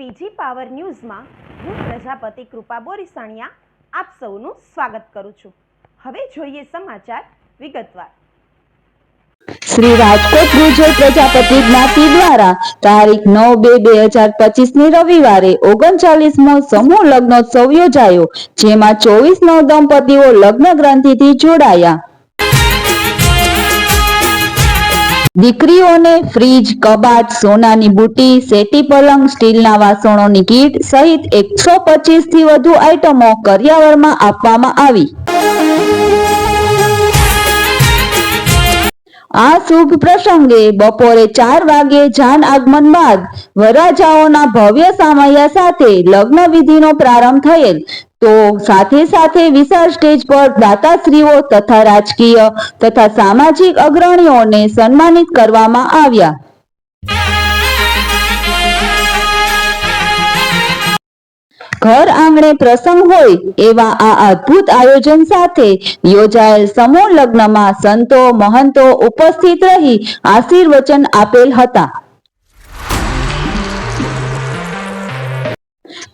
PG power ન્યૂઝમાં હું પ્રજાપતિ કૃપા બોરીસાણિયા આપ સૌનું સ્વાગત કરું છું. હવે જોઈએ સમાચાર વિગતવાર. શ્રી રાજકોટ ગુર્જર પ્રજાપતિ જ્ઞાતિ દ્વારા તારીખ નવ બે બે હજાર પચીસની રવિવારે ઓગણચાલીસમો સમૂહ લગ્નોત્સવ યોજાયો, જેમાં ચોવીસ નવ દંપતીઓ લગ્ન ગ્રંથિથી જોડાયા. દીકરીઓને ફ્રીજ, કબાટ, સોનાની બુટી, સેટી પલંગ, સ્ટીલના વાસણોની કીટ સહિત એકસો થી વધુ આઇટમો કરિયાવરમાં આપવામાં આવી. આ શુભ પ્રસંગે બપોરે ચાર વાગે જાન આગમન બાદ વરરાજાઓના ભવ્ય સામૈયા સાથે લગ્ન વિધિનો પ્રારંભ થયેલ તો સાથે સાથે વિશાળ સ્ટેજ પર દાતાશ્રીઓ તથા રાજકીય તથા સામાજિક અગ્રણીઓને સન્માનિત કરવામાં આવ્યા. ઘર આંગણે પ્રસંગ હોય એવા આ અદ્ભુત આયોજન સાથે યોજાયેલ સમૂહ લગ્નમાં સંતો, મહંતો ઉપસ્થિત રહી આશીર્વચન આપેલ હતા.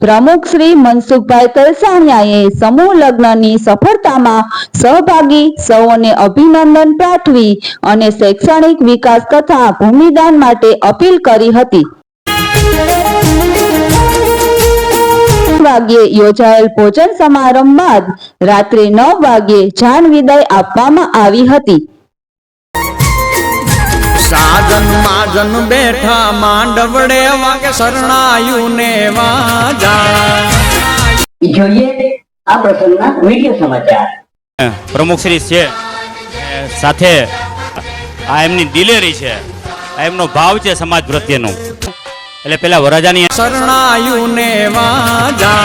પ્રમુખ શ્રી મનસુખભાઈ તલસાણિયાએ સમૂહ લગ્નની સફળતામાં સહભાગી, સૌને અભિનંદન પાઠવી અને શૈક્ષણિક વિકાસ તથા ભૂમિદાન માટે અપીલ કરી હતી. વાગ્યે યોજાયેલ ભોજન સમારંભ બાદ રાત્રે નવ વાગ્યે જાન વિદાય આપવામાં આવી હતી. સાજન માજન બેઠા માંડવડે વાગે શરણાયું ને વાજા. જોઈએ આ પ્રસંગના વીડિયો સમાચાર. પ્રમુખશ્રી છે. સાથે આ એમની દિલેરી છે. આ એમનો ભાવ છે સમાજ પ્રત્યેનો. એટલે પેલા વરાજાની શરણાયું ને વાજા.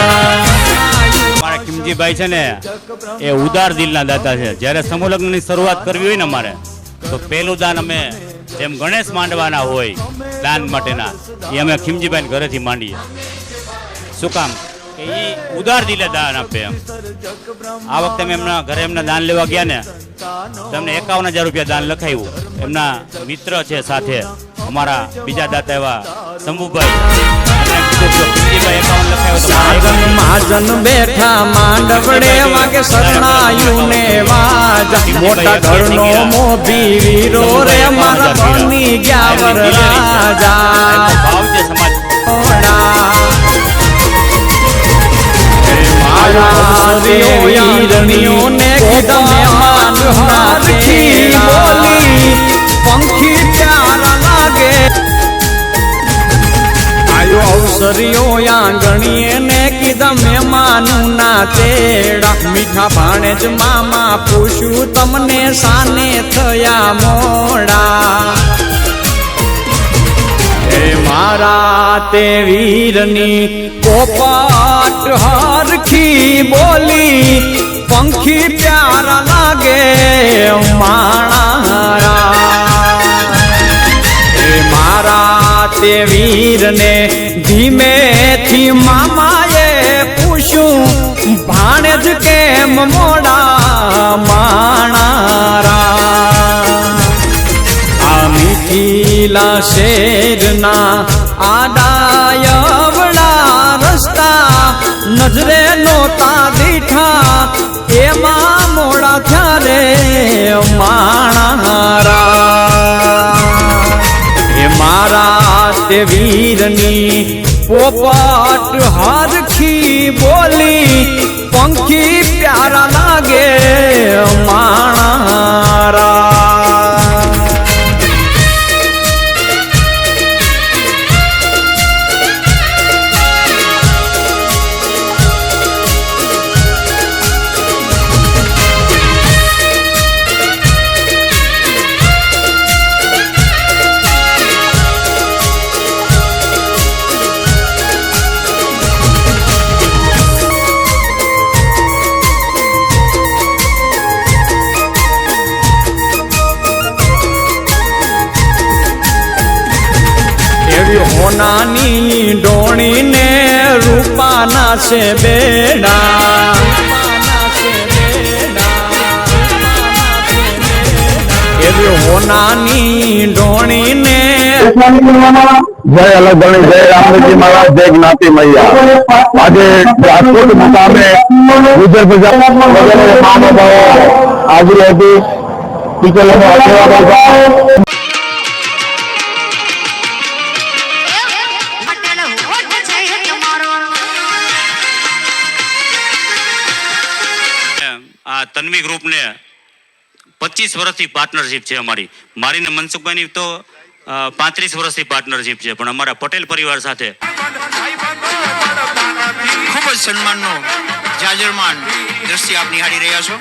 મારા કિમજીભાઈ છે ને એ ઉદાર દિલના દાતા છે. જ્યારે સમૂહ લગ્નની શરૂઆત કરવી હોય ને અમારે તો પહેલું દાન અમે જેમ ગણેશ માંડવાના હોય, દાન માટેના, એ અમે ખીમજીભાઈ ઘરેથી માંડીએ. શું કામ? એ ઉદાર દિલે દાન આપે એમ. આ વખતે અમે એમના ઘરે એમના દાન લેવા ગયા ને તમને એકાવન હજાર રૂપિયા દાન લખાયું. એમના મિત્ર છે સાથે. અમારા બીજા દાતા એવા શંભુભાઈ. માજન બેઠા માંડવડે વાગે શરણાયું ને વાજા મોટા ઘરનો મોભી વીરો રે મારા બની ગયા વરરાજા. ભાવ છે સમાજ આંગણીએ ને તેડા. મીઠા જ મામા પૂછ્યું, તમને સાને થયા મોડા? મારા તે વીરની પોપાટ હરખી બોલી, પંખી વીરને ધીમેથી મામાએ પૂછ્યું ભાણે જ કેમ મોડા માણારા? આ મિથિલા શેરના આડાયવડા રસ્તા નજરે નોતા દીઠા, એમાં મોડા થયારે માણારા તે વીરની. પોપાટ હારખી બોલી પંખી પ્યારા લાગે માણારા. હોનાની ડોણીને રૂપાના છે બેડા. એવી હોનાની ઢોણીને જય અલગણી, જય રામજી મહારાજ, જય જ્ઞાતિ મૈયા. આજે રાજકોટ મુકામે ગુજર પ્રજા વગેરે મહાનુભાવો હાજરી હતી. ટીચરોનો આ તન્વી ગ્રુપને પચીસ વર્ષથી પાર્ટનરશિપ છે અમારી. મારી ને મનસુખભાઈની તો પાંત્રીસ વર્ષથી પાર્ટનરશિપ છે, પણ અમારા પટેલ પરિવાર સાથે ખૂબ જ સન્માનનો જાજરમાન દ્રશ્ય આપ નિહાળી રહ્યા છો.